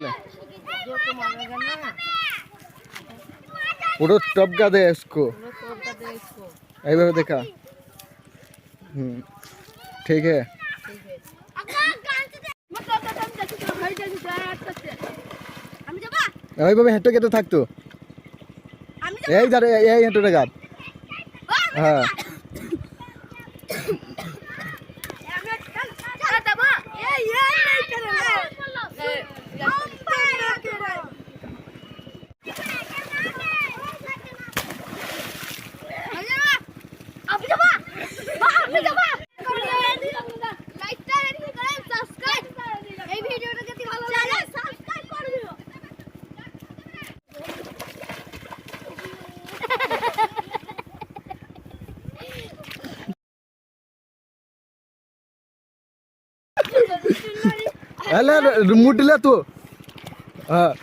जो को मारेगा ना পুরো টপকা দে इसको वो तोड़ता दे इसको এইভাবে দেখা হুম ঠিক है ठीक है আমি যাবা এইভাবে হেঁটে কেটে থাকতো আমি এই যারে এই হেঁটে গাছ হ্যাঁ এলে মুটিলে তো হ্যাঁ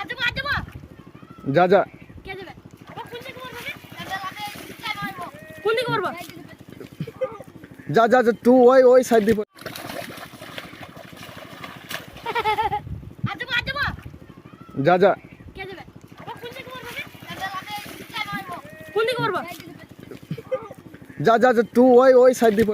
আজবা আজবা যা যা কে দেবে কোন দিকে করবে কোন দিকে করবো যা যা যা তুই ওই ওই সাইড দিয়ে যা যা। যা? যা যা তুই ওই ওই সাইড দিয়ে।